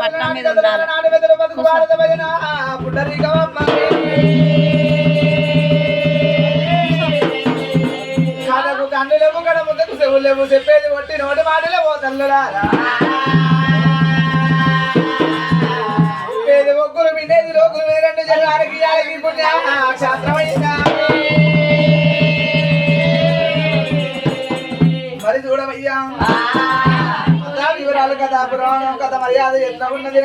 పట్నం మీద ఉండాలి. కన్నులేవు కడ ముందుకు చెవులేవు చెప్పేది ఒట్టి నోటి మాటలే ఓ తల్లులారా చెప్పేది ఒగ్గురు వినేది లోకులు వేరండు జనానికి యాలకి పుణ్య మరి చూడవయ్యా వివరాలు కదా పురాణం కథ మర్యాద ఎంత ఉన్నది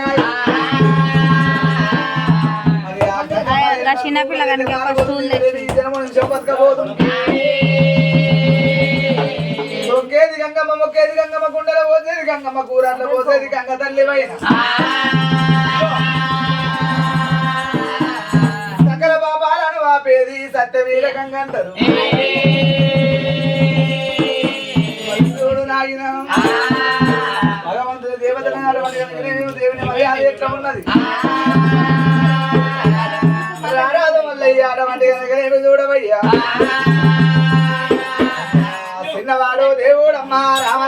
చిన్నపిల్ల కనుక ఒక స్టూల్ తెచ్చి. ఈ జనము నుంచి బతకబోదు. మొక్కేది గంగమ్మ మొక్కేది గంగమ్మ కుండలో పోసేది గంగమ్మ కూరట్లో పోసేది గంగ తల్లి పైన. సకల పాపాలను వాపేది సత్యవీర గంగ అంటారు చూడు నాయన దేవుని మర్యాద ఎట్లా ఉన్నది రారాదు మల్లయ్య అటువంటి కనుక నేను చూడవయ్యా. చిన్నవాడు దేవుడమ్మా రామ.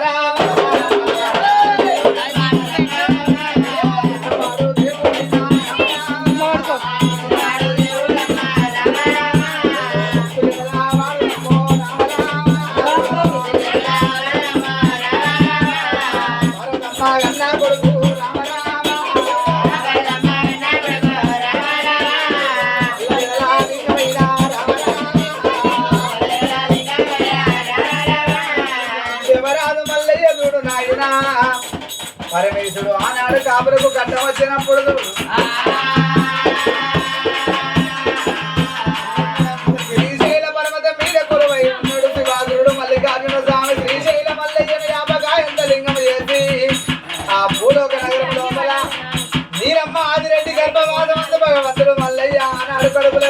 నీరమ్మ ఆదిరెడ్డి గర్భవాదం అంత భగవంతుడు మల్లయ్య ఆనాడు కడుపుల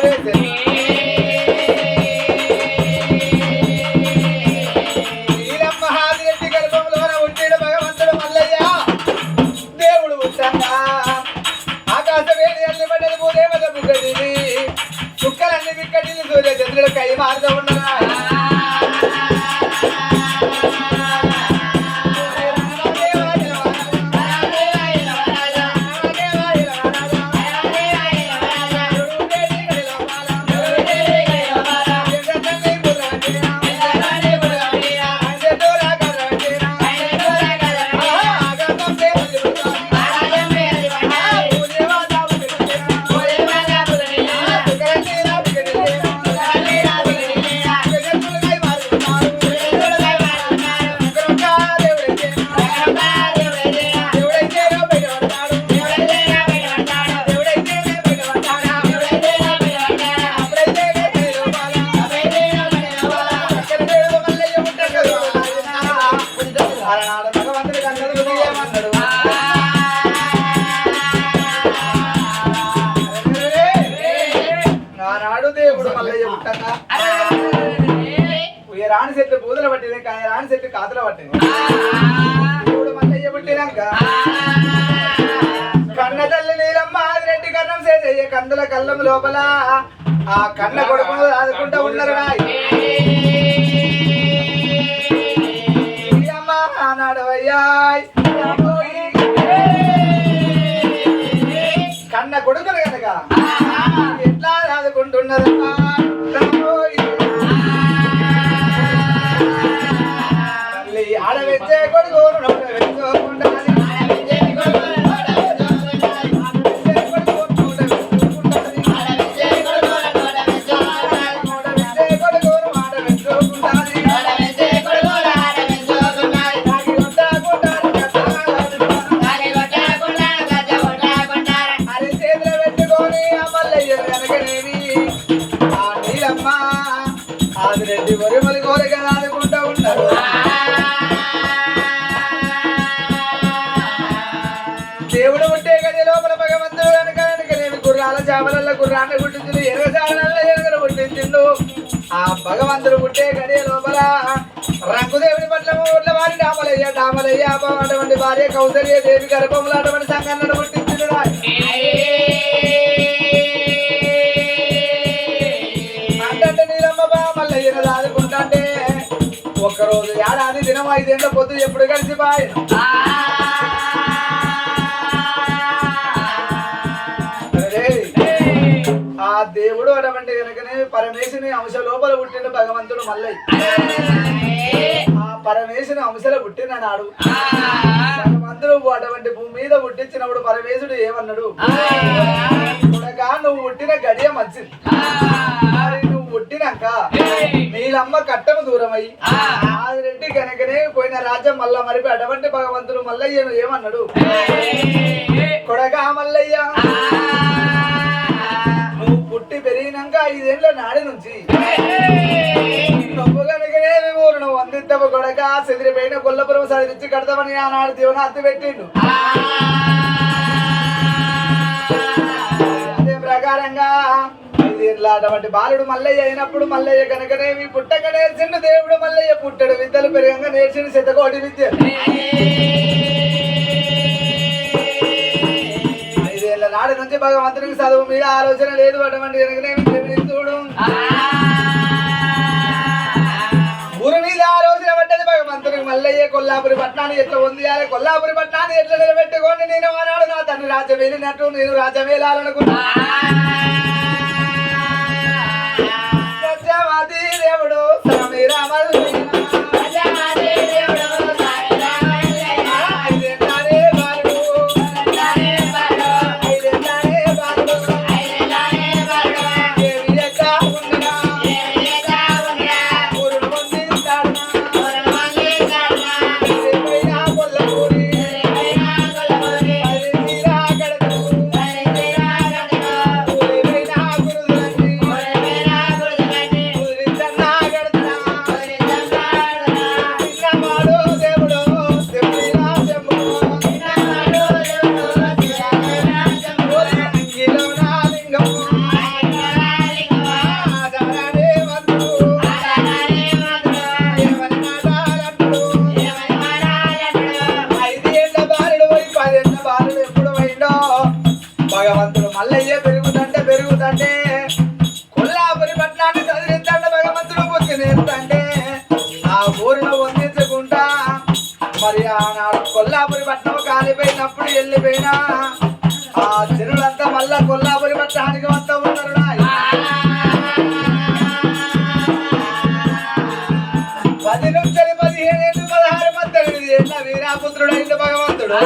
లోపల ఆ కన్న కొడుకును ఆదుకుంటూ ఉన్నారు నాడవయ్యాయ్ కన్న కొడుకులు కనుక ఎట్లా ఆదుకుంటున్నారు ఆదిరెడ్డి వరిమలి కోరిక ఆదుకుంటూ ఉంటారు దేవుడు ఉంటే గది లోపల భగవంతుడు వెనక నేను గుర్రాల చేపలల్ల గుర్రాన్ని గుట్టించిండు ఎరగసాలల్ల ఎరగలు గుట్టించిండు ఆ భగవంతుడు పుట్టే గడి లోపల రంగుదేవుడి పట్ల ఊర్ల వారి డామలయ్య డామలయ్య అటువంటి భార్య కౌసల్య దేవి గర్భములు అటువంటి సంఘటన పుట్టించిండు ఒక్కరోజు ఏడాది దినం ఐదేళ్ళ పొద్దు ఎప్పుడు కలిసి బాయ్? ఆ దేవుడు అటువంటి కనుకనే పరమేశుని అంశ లోపల పుట్టిన భగవంతుడు మల్లయ్య. ఆ పరమేశుని అంశల పుట్టిన నాడు భగవంతుడు అటువంటి భూమి మీద పుట్టించినప్పుడు పరమేశుడు ఏమన్నాడు? నువ్వు పుట్టిన గడియ మంచిది. నువ్వు పుట్టినాక నీలమ్మ కట్టము దూరమై. ఆదిరెడ్డి కనుకనే పోయిన రాజ్యం మళ్ళా మరిపి అటువంటి భగవంతుడు మల్లయ్యను ఏమన్నాడు? కొడగా మల్లయ్య. నువ్వు పుట్టి పెరిగినాక ఐదేళ్ళ నాడి నుంచి. నువ్వు కనుకనే ఊరు నువ్వు అందిస్తావు కొడక చెదిరిపోయిన కొల్లపురం సరిచి కడతామని ఆనాడు దేవుని అత్తి పెట్టిండు అదే ప్రకారంగా ఐదేళ్ళ అటువంటి బాలుడు మల్లయ్య అయినప్పుడు మల్లయ్య కనుకనే మీ పుట్టక నేర్చిండు దేవుడు మల్లయ్య పుట్టడు. విద్యలు పెరగంగా నేర్చిండు శతకోటి విద్య. ఐదేళ్ళ నాడు నుంచి భగవంతునికి చదువు. మీద ఆలోచన లేదు. అటువంటి కనుకనే చూడు ఊరు మీద ఆలోచన పడ్డది భగవంతునికి. మల్లయ్య కొల్లాపురి పట్టణాన్ని ఎట్లా పొందియాలి? కొల్లాపురి పట్టణాన్ని ఎట్లా నిలబెట్టుకోండి? నేను ఆనాడు నా తండ్రి రాజ్యం వెళ్ళినట్టు నేను రాజ్యం వెళ్ళాలనుకున్నా దేవుడు స్వామి రాముడు. జనులంతా కొల్లాపురి పట్టణానికి వస్తూ ఉన్నారు నాయ్. పది నుంచి పదిహేను పదహారు పద్దెనిమిది ఏళ్ళ వీరాపుత్రుడు అయింది భగవంతుడు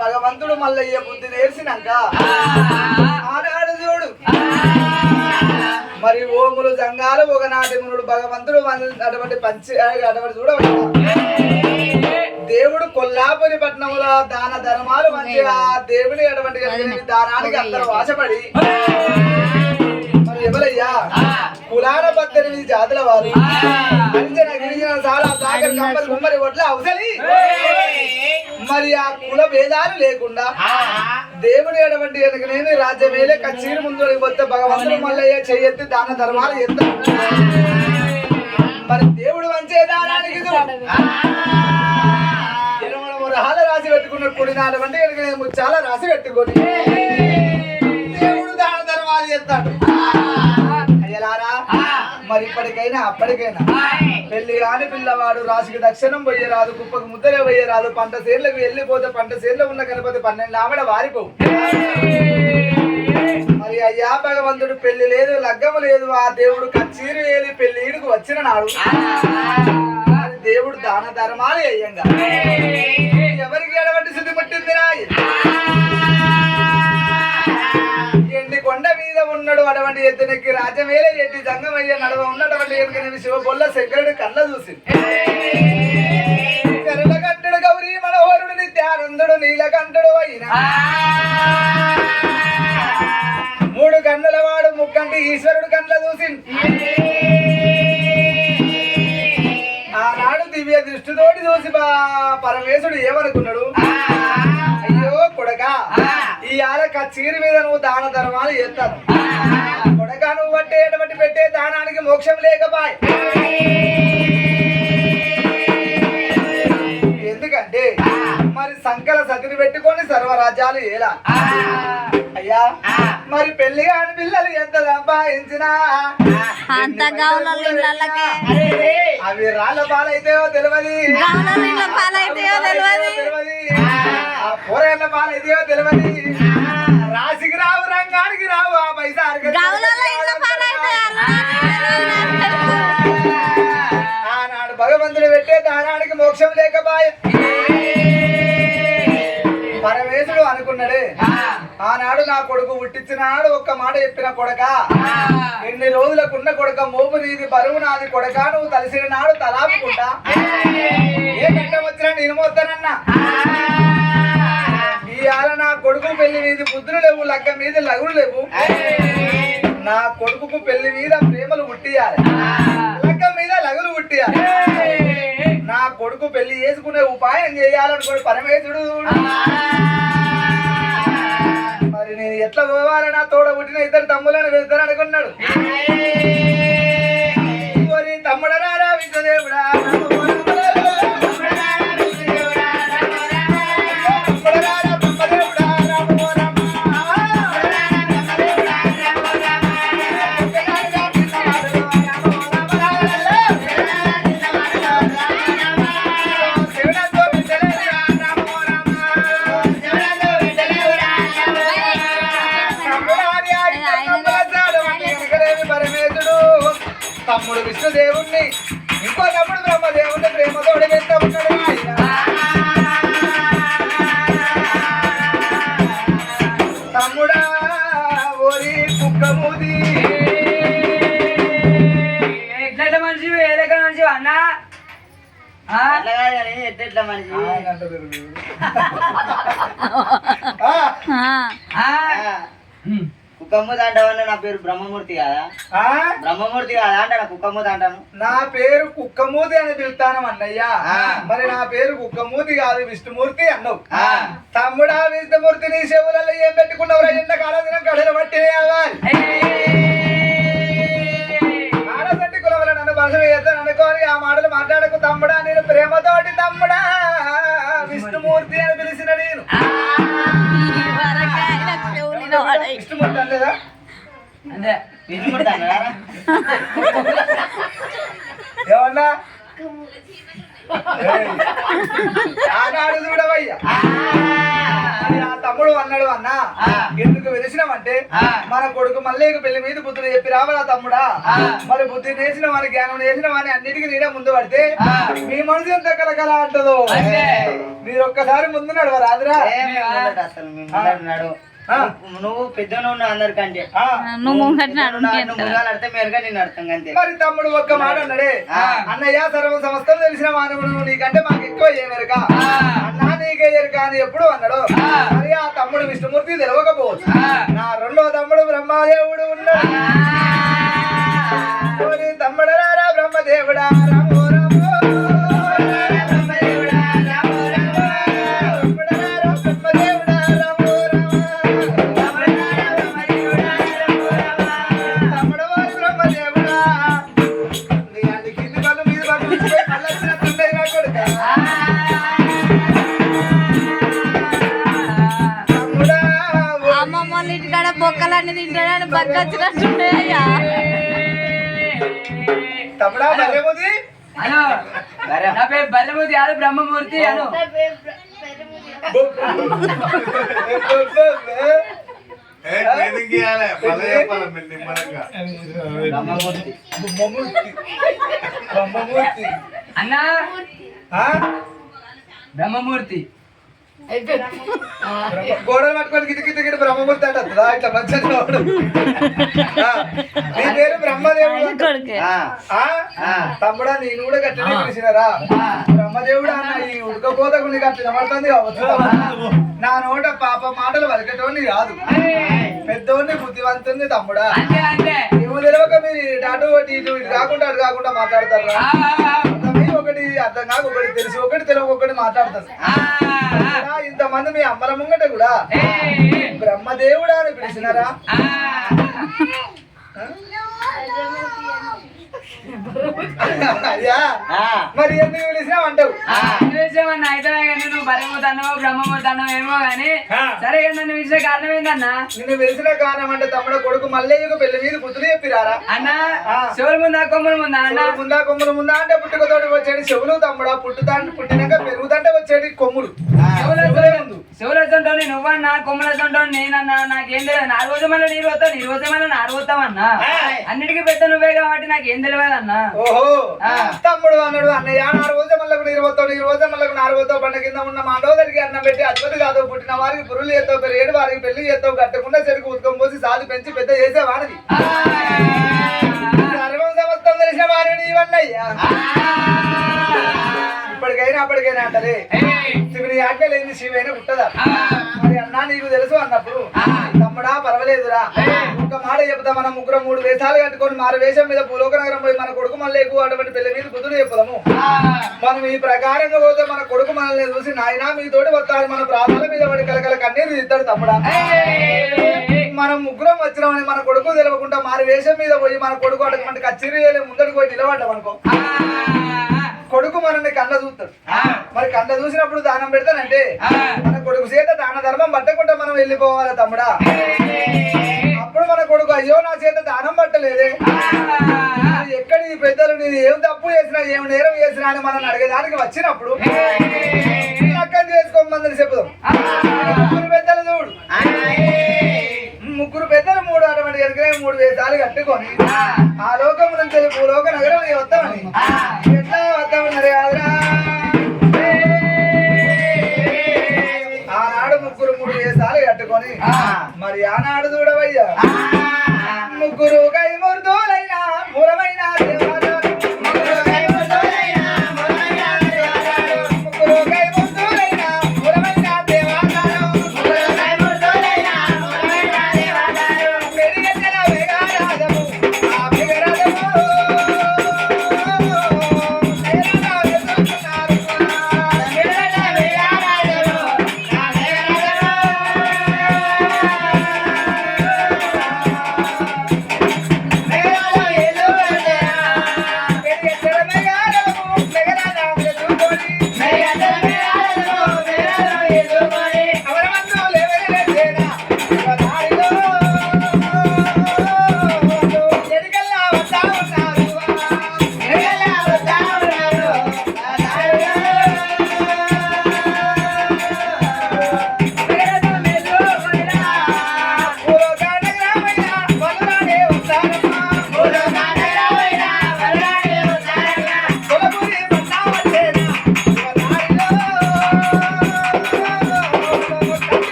భగవంతుడు మల్లయ్య బుద్ధి నేర్చినాక ఆనాడు చూడు. మరి ఓములు జంగాలు ఒకనాటి మునుడు భగవంతుడు అటువంటి పంచి అటువంటి చూడ దేవుడు కొల్లాపురి పట్టణంలో దాన ధర్మాలు మంచిగా దేవుని అటువంటి దానానికి అందరూ ఆశపడి ఎవరయ్యా కులాన పద్దెనిమిది జాతుల వారు. అంజన గిరిజన సాల సాగర్ కమ్మరి కుమ్మరి ఒట్ల అవసలి మరి ఆ కుల భేదాలు లేకుండా దేవుని అటువంటి ఎనకనేమి రాజ్యమేలే కచ్చీరు ముందు పోతే భగవంతుడు మల్లయ్య చెయ్యెత్తి దాన ధర్మాలు ఎంత మరి దేవుడు వంచే దానానికి రహాలు రాసి పెట్టుకున్నాడు వేసుకున్న కుడినాలు అంటే ఎనకనేమో చాలా రాసి పెట్టుకొని దేవుడు దాన ధర్మాలు చేస్తాడు. అయ్యలారా మరి ఇప్పటికైనా అప్పటికైనా. పెళ్ళి కాని పిల్లవాడు రాశికి దక్షిణం పోయేరాదు కుప్పకు ముద్దరే పోయేరాదు పంట సేర్లకు వెళ్ళిపోతే పంట సేర్లో ఉన్న కనపతి పన్నెండు ఆవిడ వారిపోవు మరి అయ్యా భగవంతుడు పెళ్ళి లేదు లగ్గము లేదు ఆ దేవుడు కచ్చీరు వేలి పెళ్ళి ఈడుకు వచ్చిన నాడు. దేవుడు దాన ధర్మాలు అయ్యంగా. ఎవరికి ఎడబట్టి శుద్ధి పట్టింది రాయి? ఎండి కొండ మీద ఉన్నాడు అటువంటి ఎత్తునెక్కి రాజమేల ఎట్టి జంగమయ్య నడవ ఉన్నటువంటి ఎనుకని శివ బొల్ల శంకరుడు కళ్ళ చూసింది. కరుణకంఠుడు గౌరీ మనోహరుడు నిత్యానందుడు నీలకంఠుడు అయిన. మూడు కన్నుల వాడు ముక్కంటి ఈశ్వరుడు కండ్ల చూసింది. ఆనాడు దివ్య దృష్టితోటి చూసి బా పరమేశుడు ఏమనుకున్నాడు? అయ్యో కొడక. ఈ ఆలక చీర మీద నువ్వు దాన ధర్మాలు చేస్తాను కొడగా నువ్వు బట్టే ఎటువంటి పెట్టే దానానికి మోక్షం లేకపాయ్. ఎందుకంటే మరి సంకల సతిని పెట్టుకొని సర్వరాజ్యాలు ఎలా అయ్యా. మరి పెళ్ళి కాని పిల్లలు ఎంత సంపాదించినా అంత అవి రాళ్ళ పాలైతేయో తెలియదు పాలైతేయో తెలియదు ఆ కూరగాయల పాలైతేయో తెలియదు రాశికి రావు రంగానికి రావు ఆ పైసా ఆనాడు భగవంతుడు పెట్టే దానానికి మోక్షం లేకపాయ ఆనాడు నా కొడుకు పుట్టించినాడు ఒక్క మాట చెప్పిన కొడక. ఎన్ని రోజులకున్న కొడక మోపు నీది బరువు నాది కొడక నువ్వు తలసిన నాడు తలాపుకుంటా. ఏ గంటం వచ్చినా నేను మోస్తానన్నా ఇవాళ నా కొడుకు పెళ్ళి మీద బుద్ధులు లేవు లగ్గ మీద లగులు లేవు. నా కొడుకుకు పెళ్ళి మీద ప్రేమలు పుట్టియాలి లగ్గ మీద లగులు పుట్టియాలి నా కొడుకు పెళ్ళి చేసుకునే ఉపాయం చేయాలనుకోడు పరమేశుడు మరి నేను ఎట్లా పోవాలి నా తోడ పుట్టిన ఇద్దరు తమ్ములను వెళ్తాను అనుకున్నాడు ఓరి తమ్ముడరారా ఎట్లా మనిషి అంటావన్నా నా పేరు బ్రహ్మమూర్తి కదా? ఆ, బ్రహ్మమూర్తి కదా అంటాను కుక్కమ్మూత అంటాను నా పేరు కుక్కమూతి అని పిలుస్తాను అన్నయ్య. ఆ. మరి నా పేరు కుక్కమూతి కాదు విష్ణుమూర్తి అన్నావు. ఆ. తమ్ముడా విష్ణుమూర్తి నీ చెవులలో ఏం పెట్టుకున్నావు ఎండ కాలం కడలు పట్టి ఆడదంటి కులవల నన్ను భాష వేస్తాను అనుకోని ఆ మాటలు మాట్లాడకు తమ్ముడా నేను ప్రేమతోటి తమ్ముడా. విష్ణుమూర్తి అని పిలిచిన నేను. విష్ణుమూర్తి అనలేదా? అంతే విష్ణుమూర్తి అన్నారా ఏమన్నా. ఆనాడు చూడవయ్యా. తమ్ముడు అన్నాడు అన్న. ఎందుకు వెలిసినామంటే మన కొడుకు మళ్ళీ పెళ్ళి మీద బుద్ధులు చెప్పి రావాలా తమ్ముడా? మరి బుద్ధి నేసిన వారి జ్ఞానం నేసిన వారి అన్నిటికీ నేనే ముందు పడితే మీ మనసు ఎంత కలకల అంటదో? మీరు ఒక్కసారి ముందు నడవ రాదురా ఏమీ ఉండదు అసలు నువ్వు పెద్దగా ఉన్నావు అందరికంటే. ఆ. నువ్వు నడితే మేలుగా నేను అర్థం అంతే. మరి తమ్ముడు ఒక్క మాట అన్నాడే. అన్నయ్య సర్వ సంస్థలు తెలిసిన మానవుడు నీకంటే మాకు ఎక్కువ ఏమెరక అన్నా నీకే ఎరుక అని ఎప్పుడు అన్నాడు. మరి ఆ తమ్ముడు విష్ణుమూర్తి తెలియకపోవచ్చు నా రెండో తమ్ముడు బ్రహ్మదేవుడు. బ్రహ్మమూర్తి బొమ్మమూర్తి బొమ్మమూర్తి అన్నా? బ్రహ్మమూర్తి. బ్రహ్మ- గోడలు పట్టుకొని గిటి గిటి గిటి బ్రహ్మమూర్తి అంట ఇట్లా మంచిగా వాడు. ఆ, నీ పేరు బ్రహ్మదేవుడు అంట. కొడుకే. ఆ, ఆ? ఆ. తమ్ముడా నేను కూడా గట్టినే పిలిచినారా బ్రహ్మదేవుడు అన్న ఈ ఉడకపోతకు నీకు అట్లా వినబడుతుంది కావచ్చు. నా నోట పాప మాటలు వలకటోని కాదు. పెద్దోడిని బుద్ధివంతుని తమ్ముడా. ఏమో తెలియక మీరు ఇటు అటు ఇటు ఇటు కాకుండా అటు కాకుండా మాట్లాడతారా ఒకటి అర్థం కాక ఒకటి తెలిసి ఒకటి తెలియక ఒకటి. తమ్ముడా, ఇంతమంది మీ అమ్మల ముంగట కూడా బ్రహ్మదేవుడా అని పిలిచినారా? మరి ఎందుకు పిలిచినావు అంటావు? పిలిచామన్నా అయితే కానీ నువ్వు బలమవుతానో బ్రహ్మమవుతానో ఏమో గాని సరే నన్ను పిలిచే కారణం ఏంటన్నా నిన్ను పిలిచిన కారణం అంటే తమ్ముడు కొడుకు మల్లయ్యకు పెళ్ళి మీద బుద్ధులు చెప్పిరారా? అన్నా. చెవుల ముందా కొమ్ముల ముందా అన్న? ముందా కొమ్ములు ముందా అంటే పుట్టుకతోటి వచ్చేది చెవులు తమ్ముడా పుట్టుతా పుట్టినాక పెరుగుతంటే వచ్చేది కొమ్ములు. చెవులతోని నువ్వన్నా కొమ్ములతో నేనన్నా నాకేం తెలియదు నా రోజు మళ్ళీ నీరు పోతావు నీ రోజు మళ్ళీ నారు పోతావన్నా అన్నిటికీ పెద్ద నువ్వే కాబట్టి నాకేం తెలియదు అన్నా ఓహో. తమ్ముడు అన్నాడు అన్నయ్య నా రోజు మళ్ళకు నీరు పోతావు నీ రోజు మళ్ళకు నారు పోతావు బండ కింద ఉన్న మాండోదరికి అన్నం పెట్టి అద్భుత కాదు పుట్టిన వారికి పురులు చేస్తావు పెరిగేడు వారికి పెళ్ళి చేస్తావు కట్టకుండా చెరుకు ఉత్కం పోసి సాది పెంచి పెద్ద చేసే వాడిది సర్వం సమస్తం తెలిసిన వారిని ఇవన్నయ్యా ఇప్పటికైనా అప్పటికైనా అంటారే శివుని ఆజ్ఞ లేని శివైనా పుట్టదా? మరి అన్నా నీకు తెలుసు అన్నప్పుడు తమ్ముడా పర్వాలేదురా. ఒక మాట చెప్తా మనం ముగ్గురు మూడు వేషాలు కట్టుకొని మారు వేషం మీద భూలోక నగరం పోయి మన కొడుకు మళ్ళీ ఎక్కువ అటువంటి పెళ్ళి మీద బుద్ధుడు చెప్పుదాము మనం ఈ ప్రకారంగా పోతే మన కొడుకు మనల్ని చూసి నాయన మీతోటి వస్తాడు మన ప్రాణాల మీద పడి కలకల కన్నీరు ఇస్తాడు తమ్ముడా. మనం ముగ్గురం వచ్చినామని మన కొడుకు తెలియకుండా మారు వేషం మీద పోయి మన కొడుకు అటువంటి కచ్చేరి ముందడికి పోయి నిలబడ్డాం అనుకో కొడుకు మనల్ని కళ్ళ చూస్తాడు. మరి కళ్ళ చూసినప్పుడు దానం పెడతానంటే మన కొడుకు చేత దాన ధర్మం పట్టకుండా మనం వెళ్ళిపోవాలి తమ్ముడా? అప్పుడు మన కొడుకు అయ్యో నా చేత దానం పట్టలేదే. ఎక్కడి ఈ పెద్దలు నేను ఏం తప్పు చేసినా ఏం నేరం చేసినా అని మనం అడిగేదానికి వచ్చినప్పుడు అక్కడి చేసుకోమని చెప్పుదాం వేసాలు కట్టుకొని ఆ లోకం నుంచి భూలోక నగరం వస్తామని ఎట్లా వస్తామన్నారు కాదురా ఆనాడు ముగ్గురు మూడు వేసాలు కట్టుకొని మరి ఆనాడు చూడవయ్యా. ముగ్గురు కై ముర్దోలైన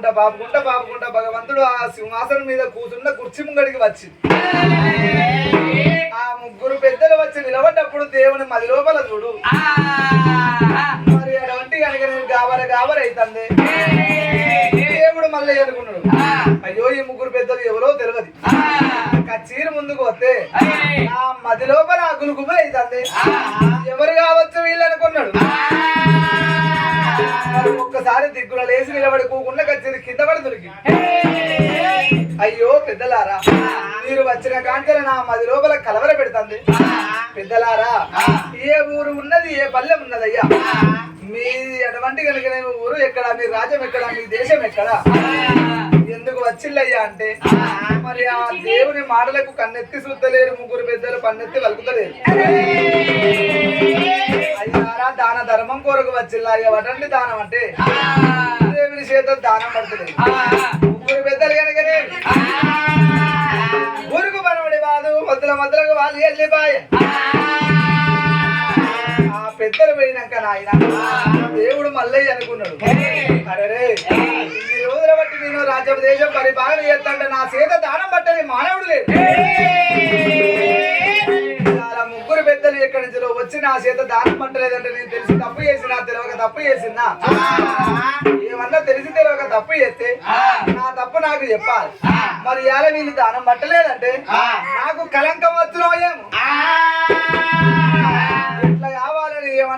పాపుకుంటా పాపుకుంటా పాపుకుంటా భగవంతుడు ఆ సింహాసనం మీద కూర్చున్న కుర్చీ ముంగడికి వచ్చింది. ఆ ముగ్గురు పెద్దలు వచ్చి నిలబడ్డప్పుడు దేవుని మది లోపల చూడు. మరి అటువంటి కనుక నేను గాబర గాబర అవుతుంది దేవుడు మళ్ళీ అనుకున్నాడు అయ్యో ఈ ముగ్గురు పెద్దలు ఎవరో తెలియదు కచ్చీరు ముందుకు వస్తే ఆ మది లోపల అగ్గులు గుబులు అవుతుంది ఎవరు కావచ్చు వీళ్ళు అనుకున్నాడు. ఒక్కసారి దిగ్గుల లేచి నిలబడి కూకుండా కింద పడి దొరికి అయ్యో పెద్దలారా మీరు వచ్చిన కాంచెల నా మది లోపల కలవర పెడుతుంది. పెద్దలారా ఏ ఊరు ఉన్నది ఏ పల్లె ఉన్నదయ్యా? మీ అటువంటి కలిగిన ఊరు ఎక్కడ? మీ రాజ్యం ఎక్కడ? మీ దేశం ఎక్కడ? ఎందుకు వచ్చిల్లయ్యా అంటే? మరి ఆ దేవుని మాటలకు కన్నెత్తి చూస్తలేరు ముగ్గురు పెద్దలు పన్నెత్తి వలుకుతలేరు. అయ్యారా దాన ధర్మం కొరకు వచ్చిల్లా అయ్యా వటండి దానం అంటే. దేవుని చేత దానం పడుతుంది ముగ్గురు పెద్దలు కనుకనే. ఊరుకు పనబడి వాదు మధ్యలో మధ్యలో వాళ్ళు వెళ్ళిపోయి చేస్తాంటే నా చేత దానం పట్టని మానవుడు లేదు. ముగ్గురు పెద్దలు ఎక్కడి నుంచి వచ్చి నా చేత దానం పట్టలేదంటే నేను తెలిసి తప్పు చేసినా తెలియక తప్పు చేసినా? ఏమన్నా తెలిసి తెలియక తప్పు చేస్తే నా తప్పు నాకు చెప్పాలి. మరి ఇవాళ వీళ్ళు దానం పట్టలేదంటే నాకు కలంకం వచ్చునో ఏమో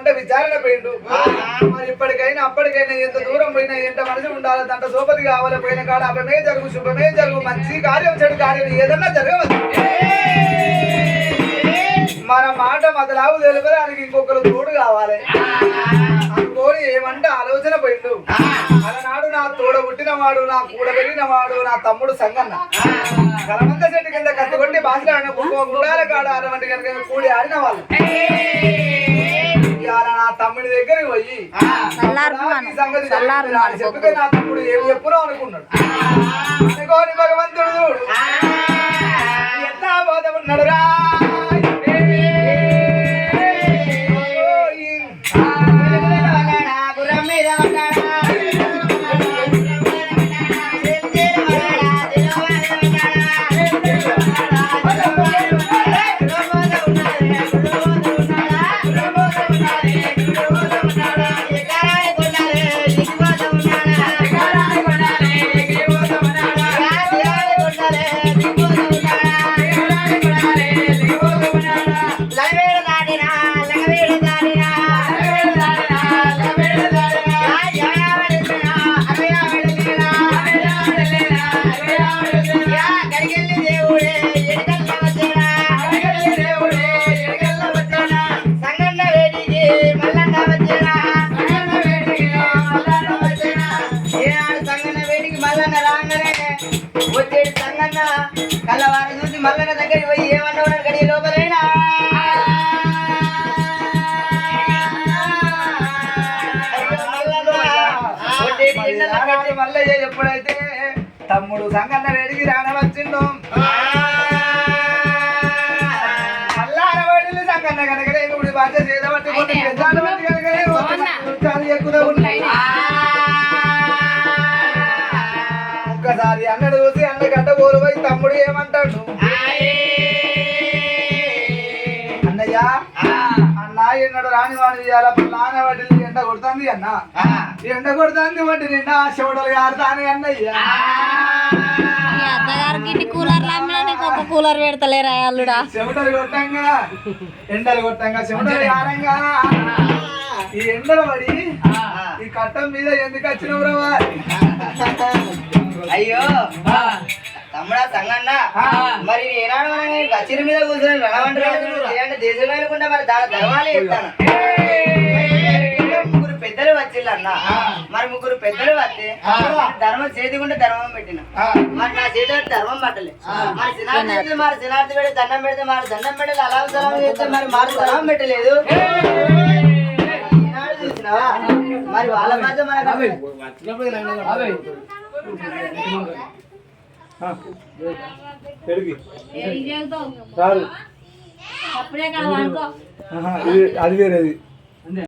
అంటే విచారణ పోయిండు. మరి ఇప్పటికైనా అప్పటికైనా ఎంత దూరం పోయినా ఎంత మనిషి ఉండాలి దాంట్లో సోపతి కావాలి పోయిన కాడ అపమే జరుగు శుభమే జరుగు మంచి కార్యం చెడు కార్యం ఏదన్నా జరగవచ్చు. మన మాట మొదలావు తెలిపడానికి ఇంకొకరు తోడు కావాలి. అనుకోని ఏమంటే ఆలోచన పోయిండు. అలనాడు నా తోడ పుట్టినవాడు నా కూడ పెరిగినవాడు నా తమ్ముడు సంగన్న. కలమంద చెట్టు కింద కత్తికొట్టి బాసిలాడిన కుటుంబం గుడాల కాడ అటువంటి కనుక కూడి ఆడిన వాళ్ళు. ఇవాళ నా తమ్ముడి దగ్గరికి పోయి. చెప్తే నా తమ్ముడు ఏమి చెప్పునో అనుకున్నాడు. అనుకోని భగవంతుడు. ఎంత బోధ ఉన్నాడు రా లోపలైనా? మల్లయ్య ఎప్పుడైతే తమ్ముడు సంగన్న వేడికి రానవచ్చిండు మల్లారవాడిని సంగన్న కనుక ఇప్పుడు బాధ్య చేదబట్టి కొన్ని పెద్దాలు బట్టి కనుక ఎక్కువ ఉన్నాయి. ఒక్కసారి అన్నడు చూసి అన్న గడ్డ పోయి తమ్ముడు ఏమంటాడు? వాడిని చేయాల వాటిని ఎండ కొడుతుంది అన్న. ఎండ కొడుతుంది వాటి నిండా శివుడలు ఆడతాను అన్నయ్య. అత్తగారికి ఒక కూలర్ పెడతలేరా అల్లుడా? చెమటలు కొట్టంగా ఎండలు కొట్టంగా చెమటలు ఆరంగా ఈ ఎండలు పడి ఈ కట్టం మీద ఎందుకు వచ్చినవు రా అయ్యో. తమ్ముడా సంగన్న. మరి ఏనాడు మనం కచ్చిరి మీద కూర్చొని రణవంటరాజు దేశం వెళ్ళకుండా మరి దాని ధర్మాలే చెప్తాను. వచ్చిల్లన్న మరి ముగ్గురు పెద్దలు వస్తే ధర్మం చేతికుంటే ధర్మం పెట్టిన. మరి నా చేతి ధర్మం పట్టలే మరి సినార్థి మరి సినార్థి పెట్టి దండం పెడితే మరి దండం పెట్టాలి అలా సలాం చేస్తే మరి మరి సలాం పెట్టలేదు. మరి వాళ్ళ మధ్య మనకు అది వేరేది.